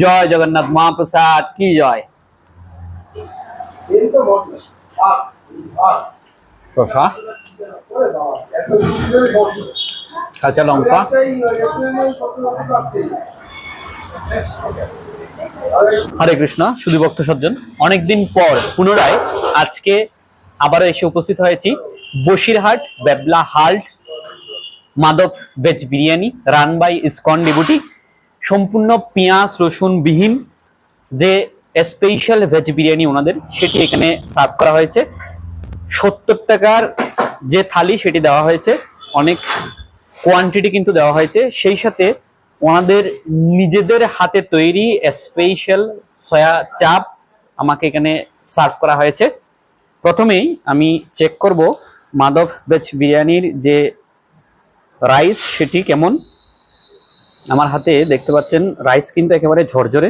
জয় জগন্নাথ মহাপ্রসাদ, কি জয়? কাঁচা লঙ্কা? হরে কৃষ্ণ, শুধু ভক্ত সজ্জন। অনেকদিন পর পুনরায় আজকে আবারও এসে উপস্থিত হয়েছি। Basirhat, Bebla halt, Madhab veg biryani run by ISKCON ডিবুটি সম্পূর্ণ পেঁয়াজ রসুন বিহীন যে স্পেশাল ভেজ বিরিয়ানি ওনাদের, সেটি এখানে সার্ভ করা হয়েছে। সত্তর টাকার যে থালি সেটি দেওয়া হয়েছে। অনেক কোয়ান্টিটি কিন্তু দেওয়া হয়েছে। সেই সাথে ওনাদের নিজেদের হাতে তৈরি স্পেশাল সয়া চাপ আমাকে এখানে সার্ভ করা হয়েছে। প্রথমেই আমি চেক করব মাধব ভেজ বিরিয়ানির যে রাইস সেটি কেমন। আমার হাতে দেখতে পাচ্ছেন রাইস কিন্তু একেবারে ঝরঝরে।